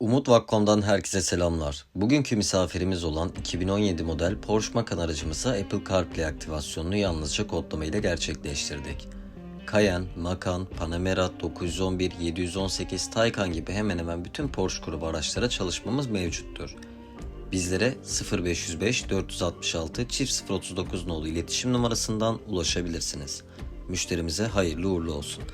Umut.com'dan herkese selamlar. Bugünkü misafirimiz olan 2017 model Porsche Macan aracımıza Apple CarPlay aktivasyonunu yalnızca kodlama ile gerçekleştirdik. Cayenne, Macan, Panamera, 911, 718, Taycan gibi hemen hemen bütün Porsche grubu araçlara çalışmamız mevcuttur. Bizlere 0505 466 çift 039 nolu iletişim numarasından ulaşabilirsiniz. Müşterimize hayırlı uğurlu olsun.